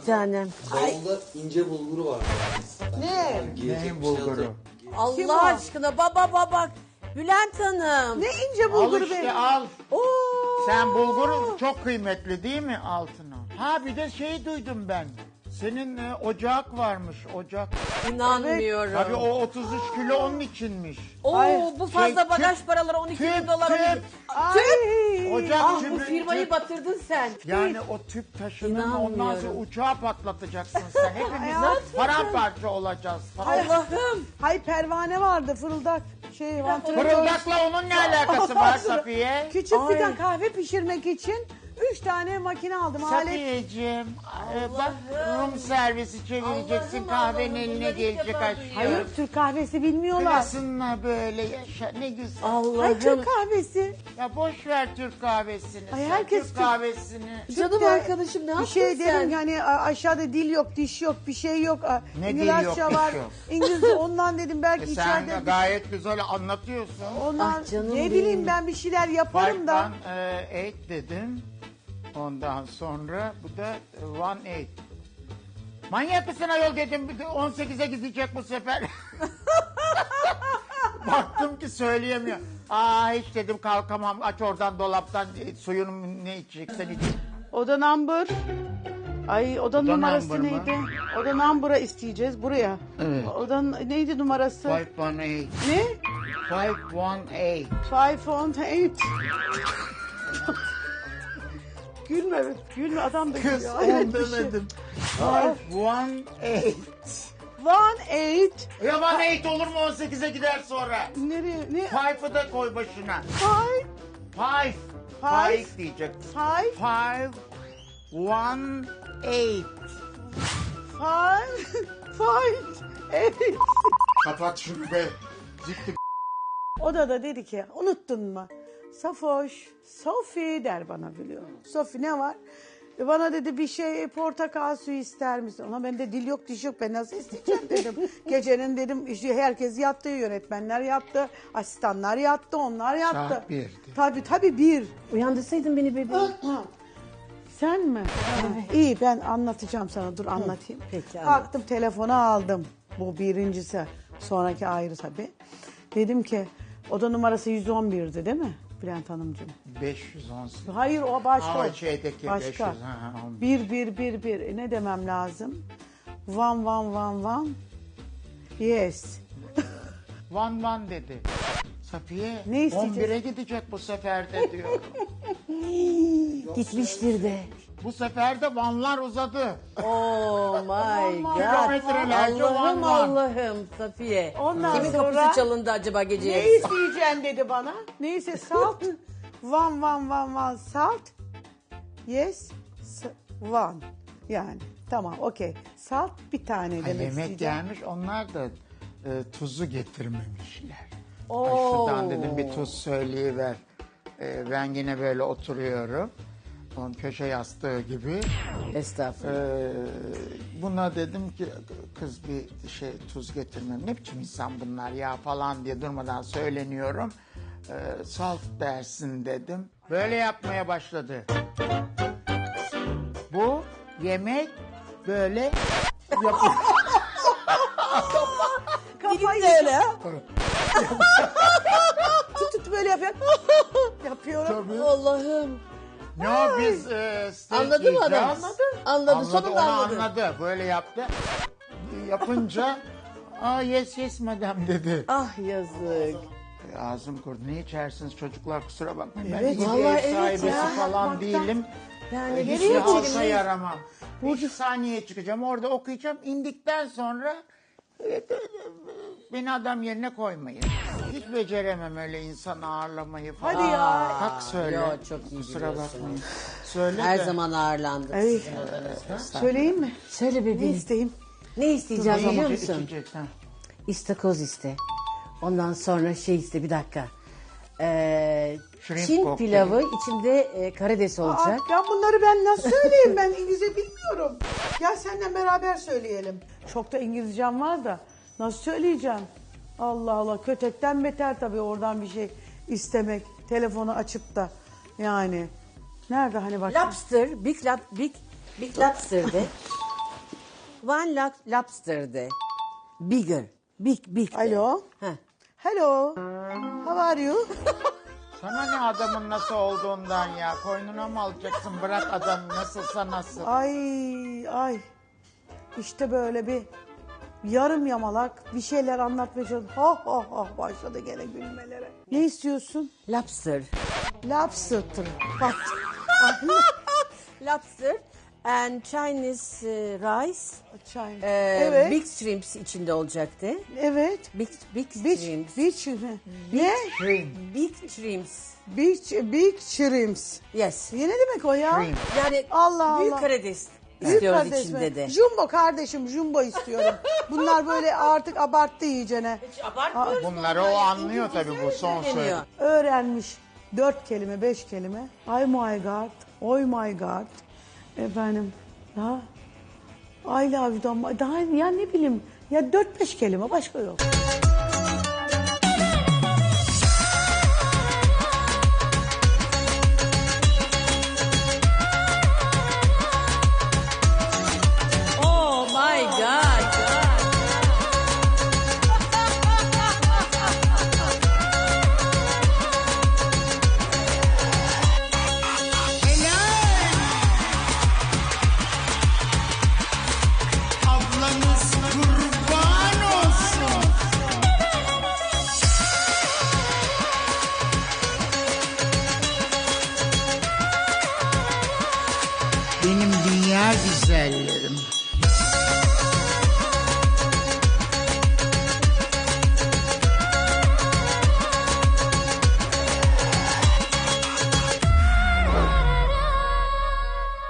bir tanem. Bavulda ince bulguru var. Ne? Neyin şey bulguru? Allah Kim o? aşkına baba baba. Bülent Hanım. Ne ince Al bulgur işte be. al. Oo. Sen bulgur çok kıymetli değil mi altına? Ha bir de şey duydum ben. Senin e, ocak varmış ocak. İnanmıyorum. Tabii o 33 kilo onun içinmiş. Oo Ay, bu fazla şey, bagaj tüp- paraları 12 bin tüp, dolara tüp. Ay. Ocak Ah bu tüpü- firmayı tüp- batırdın sen. Yani o tüp taşının ondan sonra İnanmıyorum. uçağı patlatacaksın sen. Hepimiz Hayatım. paramparça olacağız. Allah'ım. Hay pervane vardı fırıldak. Şey vantilatör. Fırıldakla onun ne alakası var Safiye? Küçük Ay. fidan kahve pişirmek için üç tane makine aldım. Alet. E, bak Allah'ım. Rum servisi çevireceksin Allah'ım, kahvenin Allah'ım, eline bunları ilk gelecek defa aşkım. duyuyorum. Hayır Türk kahvesi bilmiyorlar. Klasınla böyle yaşa ne güzel. Ay Allah'ım. Türk kahvesi. Ya boş ver Türk kahvesini. Ay, sen herkes Türk Türk- kahvesini. Canım Türk'te arkadaşım ne Bir yaptın şey sen? dedim yani a- aşağıda dil yok, diş yok, bir şey yok. A, Ne dil İngilizce yok, diş var. yok? İngilizce ondan dedim belki E sen içeride. gayet güzel anlatıyorsun. Ondan Ah canım ne benim. bileyim ben bir şeyler yaparım da. One, e, eight dedim. Ondan sonra bu da e, 1-8. Manyak mısın ayol dedim. 18'e gidecek bu sefer. Baktım ki söyleyemiyor. Aa hiç dedim kalkamam. Aç oradan dolaptan e, suyunu ne içeceksen iç. Oda number. Ay oda numarası number mı? neydi? Oda number'a isteyeceğiz buraya. Evet. Odan neydi numarası? 518. Ne? 518. 518. gülme, gülme adam da Kız gülüyor. On şey. demedim. Five one eight. One eight. Ya one eight olur mu 18'e gider sonra? Nereye? Ne? Five'ı da koy başına. Five. Five. Five. Five diyecek. Five. Five, one, eight. Five. Five. Eight. Kapat şunu be. Zikti. O da da dedi ki unuttun mu? Safoş, Sofi der bana biliyor. Sofi ne var? E bana dedi bir şey portakal suyu ister misin? Ona ben de dil yok diş yok ben nasıl isteyeceğim dedim. Gecenin dedim işte herkes yattı yönetmenler yattı asistanlar yattı onlar yattı. Saat birdi. Tabii tabii bir. Uyandırsaydın beni bebeğim. Sen mi? İyi ben anlatacağım sana dur anlatayım. Peki, anlat. Kalktım telefonu aldım. Bu birincisi. Sonraki ayrı tabii. Dedim ki oda numarası 111'di değil mi Bülent Hanımcığım? 518. Hayır o başka. Aa, şeydeki başka. 500, ha, ha, on. bir bir bir bir. E, ne demem lazım? Van van van van. Yes. One one dedi. Safiye Ne isteyeceğiz? 11'e gidecek bu sefer de diyorum. Gitmiştir de. Bu sefer de vanlar uzadı. Oh my god. Kilometrelerce Allah'ım van var. Allah'ım Safiye. Ondan Kimin sonra- kapısı çalındı acaba gece Ne yarısı? isteyeceksin dedi bana. Neyse salt. Van van van van salt. Yes. s- One. Yani tamam okey. Salt bir tane Ay, demek yemek isteyeceğim. gelmiş onlar da e, tuzu getirmemişler. Ay Oo. şuradan dedim bir tuz söyleyiver. E, ben yine böyle oturuyorum. Onun köşe yastığı gibi. Estağfurullah. Ee, buna dedim ki kız bir şey tuz getirmem. Ne biçim insan bunlar ya falan diye durmadan söyleniyorum. Ee, salt dersin dedim. Böyle yapmaya başladı. Bu yemek böyle yapıyor. Kafayı Dilim de öyle ha. tut tut böyle yapıyor. Yapıyorum. Tabii. Allah'ım. O biz e, steak Anladı mı adam? yiyeceğiz. Anladı. Anladı, sonunda onu anladı. anladı. Böyle yaptı. Yapınca Aa yes yes madam dedi. Ah yazık. E, Ağzım kurudu. Ne içersiniz çocuklar kusura bakmayın. Evet, ben iyi vallahi ev evet sahibesi ya. falan Bakmaktan- değilim. Yani E, nereye Hiçbir halka içelim? yaramam. Burcu saniye çıkacağım orada okuyacağım. İndikten sonra e, beni adam yerine koymayın. Hiç beceremem öyle insan ağırlamayı falan. Hadi ya. Kalk söyle. yo, çok iyi Kusura biliyorsun. bakmayın. Söyle Her de. zaman ağırlandık. Evet. Söyleyeyim mi? Söyle Ne bebeğim. isteyeyim? Ne isteyeceğim Ne biliyor musun? içecek, ha? İstakoz iste. Ondan sonra şey iste bir dakika. Ee, Shrimp Çin kokteyl. pilavı içinde e, karides Aa, olacak. ya bunları ben nasıl söyleyeyim ben İngilizce bilmiyorum. Gel seninle beraber söyleyelim. Çok da İngilizcem var da nasıl söyleyeceğim? Allah Allah kötekten beter tabii oradan bir şey istemek. Telefonu açıp da yani. Nerede hani bak. Lobster, big, lab, big, big lobster de. One lo- lobster'dı. Bigger. Big, big. Alo. Heh. Hello. How are you? Sana ne adamın nasıl olduğundan ya. Koynuna mı alacaksın? Bırak adam nasılsa nasıl. Ay ay. İşte böyle bir yarım yamalak bir şeyler anlatmaya çalışıyor. Ha ha ha başladı gene gülmelere. Ne istiyorsun? Lobster. Lobster. Bak. Lobster and Chinese e, rice. Çay. Ee, evet. Big shrimps içinde olacaktı. evet. Big, big Beach, shrimps. beach? Ne? Big shrimps. Beach, big shrimps. Yes. Ne demek o ya? Yani Allah büyük Allah. karides istiyoruz kardeş mi? içinde de. Jumbo kardeşim jumbo istiyorum. Bunlar böyle artık abarttı iyicene. Abartmıyoruz. Bunları o anlıyor tabii bu son söyleniyor. söyledi. Öğrenmiş dört kelime beş kelime. Ay my god, oy my god. Efendim daha I love you'dan daha ya ne bileyim ya dört beş kelime başka yok.